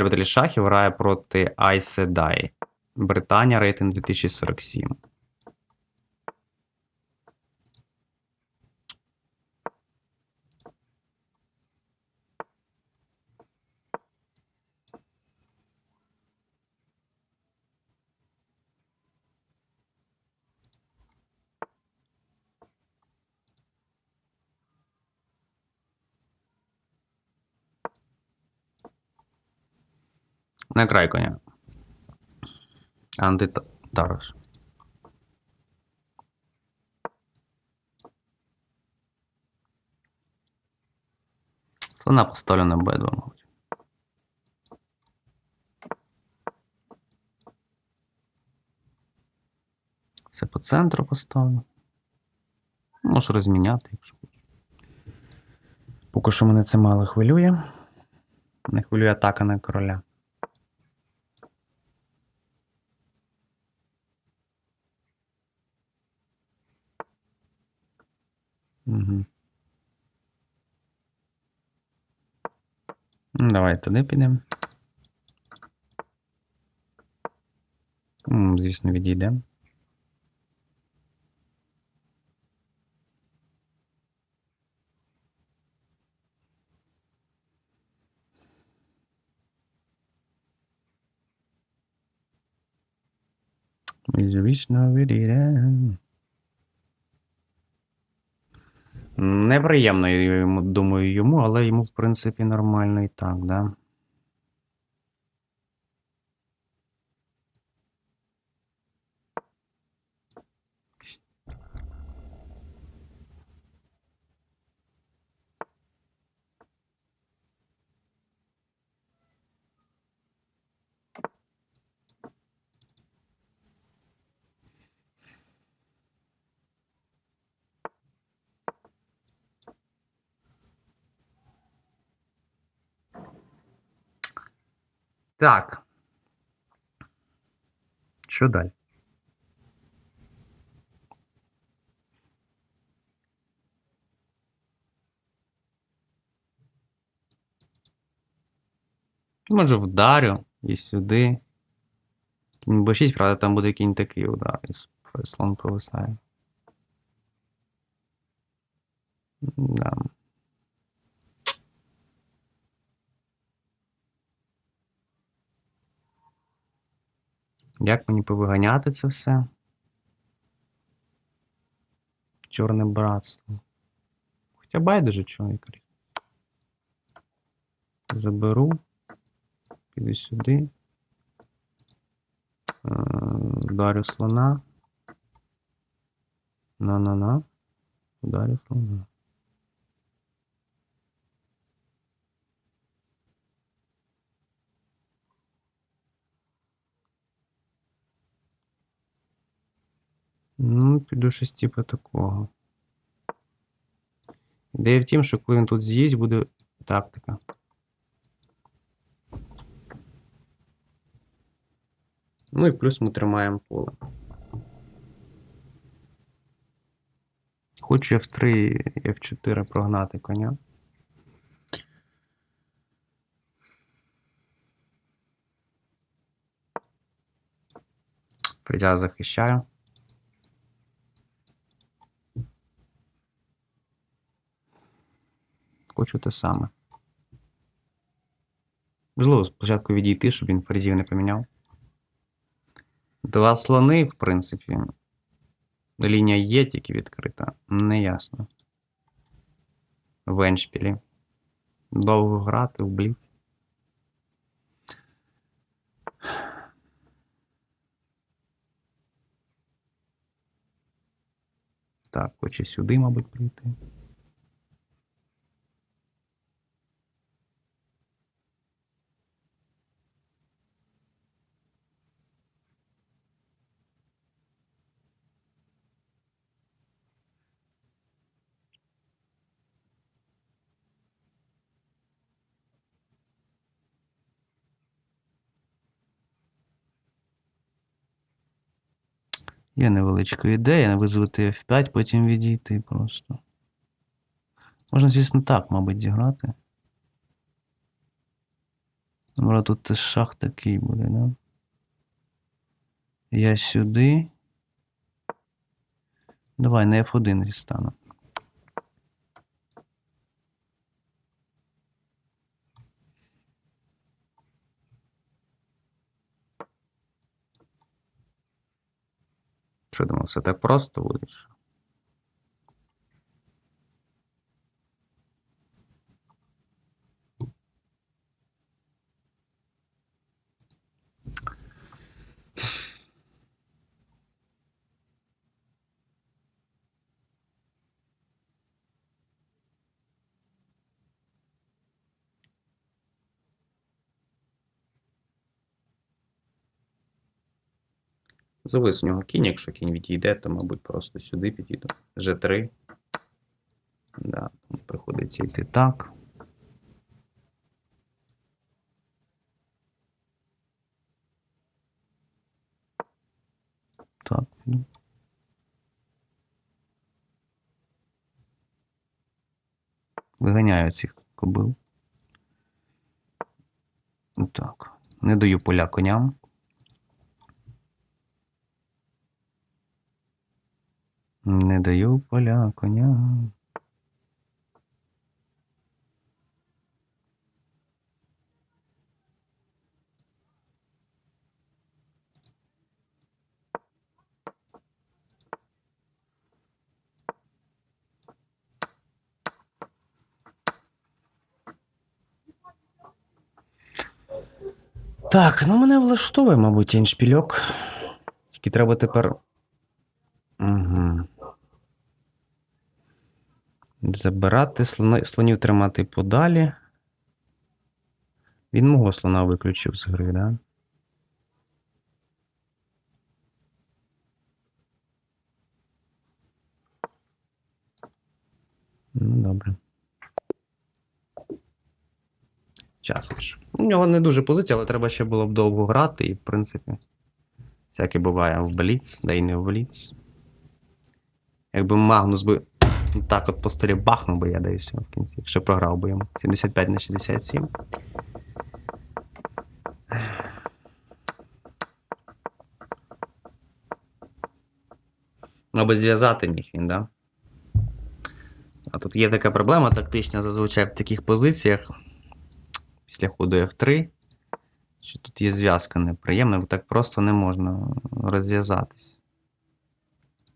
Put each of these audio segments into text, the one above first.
любителі шахів грає проти Айседай. Британія рейтинг 2047. На край коня. Антитарос. Слона поставлю на Б2, мабуть. Це по центру поставлю. Можу розміняти, якщо хочу. Поки що мене це мало хвилює. Не хвилює атака на короля. Угу. Ну, Давай туди підемо. Звісно, відійдемо. Звісно, відійдемо. Неприємно, я думаю, йому, але йому, в принципі, нормально і так, да? Так. Що далі? Може, вдарю і сюди. Кінь Б6, правда, там буде кінь такий удар, і с- слон повисає. Да. Як мені повиганяти це все? Чорне братство. Хоча байдуже яка. Заберу. Піду сюди. Е, Ударю слона. На-на-на. Ударю слона. Ну, піду щось типу такого. Ідея в тім, що коли він тут з'їсть, буде тактика. Ну і плюс ми тримаємо поле. Хочу F3 і F4 прогнати коня. Притяг захищаю. Хочу те саме. Можливо, спочатку відійти, щоб він ферзів не поміняв. Два слони, в принципі. Лінія є тільки відкрита. Не ясно. В еншпілі. Довго грати в бліц. Так, хоче сюди, мабуть, прийти. Є невеличка ідея визвати F5, потім відійти просто. Можна, звісно, так, мабуть, зіграти. Може тут теж шах такий буде, да? Я сюди. Давай на F1 дістану. Що думав, все так просто буде? Завис у нього кінь, якщо кінь відійде, то, мабуть, просто сюди підійду. G3. Да, приходиться йти так. Так, ну. Виганяю цих кобил. Так. Не даю поля коням. Не даю поля коням. Так, ну мене влаштовує, мабуть, іншпільок. Тільки треба тепер. Забирати слоно... слонів тримати подалі. Він мого слона виключив з гри, да? Ну, добре. Часом. У нього не дуже позиція, але треба ще було б довго грати, і, в принципі, всяке буває в Бліц, да й не в Бліц. Якби Магнус би так от по столі бахнув би я да і все в кінці, якщо програв би йому. 75 на 67. Мабуть, зв'язати міг він, да? А тут є така проблема тактична зазвичай в таких позиціях. Після ходу F3. Що тут є зв'язка неприємна, бо так просто не можна розв'язатись.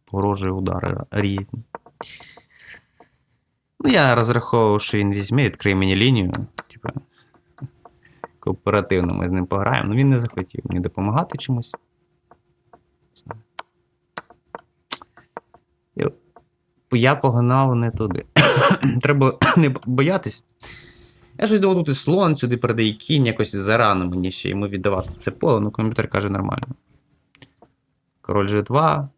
Погрожує удари різні. Ну, я розраховував, що він візьме, відкриє мені лінію. Типа, кооперативно ми з ним пограємо. Ну він не захотів мені допомагати чомусь. Я погнав не туди. Треба не боятись. Я щось думав, тут і слон сюди передає кінь, якось зарано мені ще йому віддавати це поле, ну комп'ютер каже нормально. Король G2,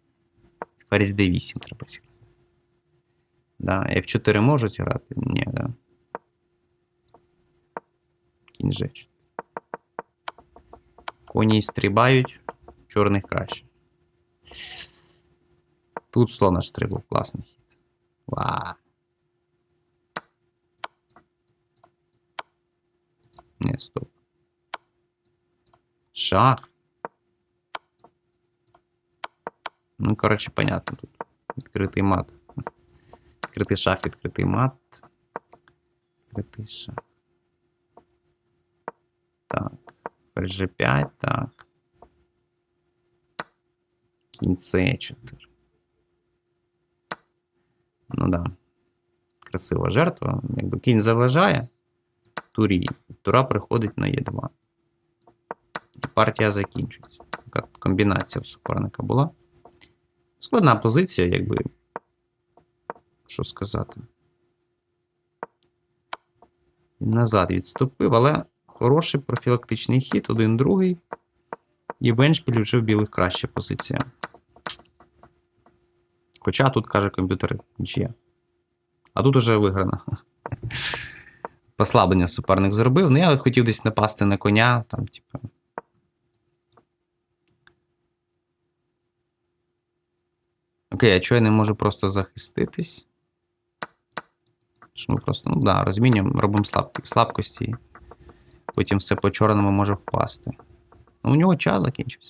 ферзь D8 треба зіграти. Да, F4 можуть грати? Ні, да. Кінь G4. Коні стрибають, чорних краще. Тут слон аж 3 був класний хід. Ва. Ні, стоп. Шах. Ну, коротше, понятно тут. Відкритий мат. Відкритий шах, відкритий мат. Відкритий шах. Так. Ферзь G5, так. Кінь C4. Ну да. Красива жертва. Якби кінь заважає турі. Тура приходить на Е2. І партія закінчується. Така комбінація в суперника була. Складна позиція, якби. Що сказати. Він назад відступив, але хороший профілактичний хід, один другий. І в Еншпілі вже в білих краща позиція. Хоча тут каже комп'ютер нічия. А тут уже виграна. Послаблення суперник зробив. Ну, я хотів десь напасти на коня, там, типу. Окей, а чого я не можу просто захиститись? Що ми просто, ну да, розмінюємо, робимо слаб... слабкості. потім все по чорному може впасти. Ну, у нього час закінчився.